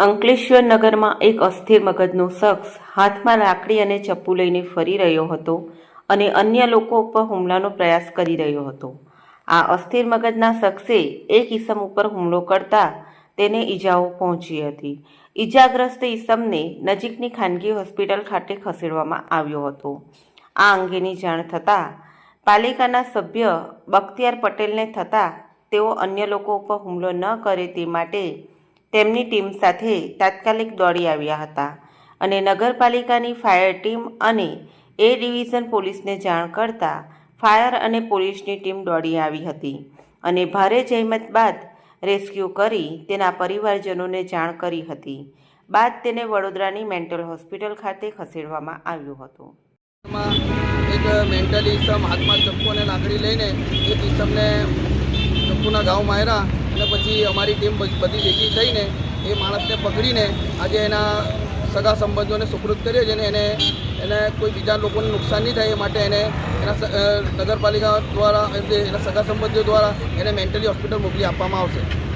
અંકલેશ્વર નગરમાં એક અસ્થિર મગજનો શખ્સ હાથમાં લાકડી અને ચપ્પુ લઈને ફરી રહ્યો હતો અને અન્ય લોકો ઉપર હુમલાનો પ્રયાસ કરી રહ્યો હતો. આ અસ્થિર મગજના શખ્સે એક ઈસમ ઉપર હુમલો કરતા તેને ઈજાઓ પહોંચી હતી. ઈજાગ્રસ્ત ઈસમને નજીકની ખાનગી હોસ્પિટલ ખાતે ખસેડવામાં આવ્યો હતો. આ અંગેની જાણ થતાં પાલિકાના સભ્ય બખ્તિયાર પટેલને થતાં તેઓ અન્ય લોકો ઉપર હુમલો ન કરે તે માટે તેમની ટીમ સાથે તાત્કાલિક દોડી આવ્યા હતા અને નગરપાલિકાની ફાયર ટીમ અને એ ડિવિઝન પોલીસને જાણ કરતા ફાયર અને પોલીસની ટીમ દોડી આવી હતી અને ભારે જહેમત બાદ રેસ્ક્યુ કરી તેના પરિવારજનોને જાણ કરી હતી. બાદ તેને વડોદરાની મેન્ટલ હોસ્પિટલ ખાતે ખસેડવામાં આવ્યો હતો. એક મેન્ટલી ઈસમ હાથમાં ચપ્પુ અને લાકડી લઈને એક ઈસમને ચપ્પુના ઘાવ માર્યા અને પછી અમારી ટીમ બધી ભેગી થઈને એ માણસને પકડીને આજે એના સગા સંબંધોને સુપૃત કર્યો છે અને એને એને કોઈ બીજા લોકોને નુકસાન નહીં થાય એ માટે એને એના નગરપાલિકા દ્વારા એના સગા સંબંધીઓ દ્વારા એને મેન્ટલી હોસ્પિટલ મોકલી આપવામાં આવશે.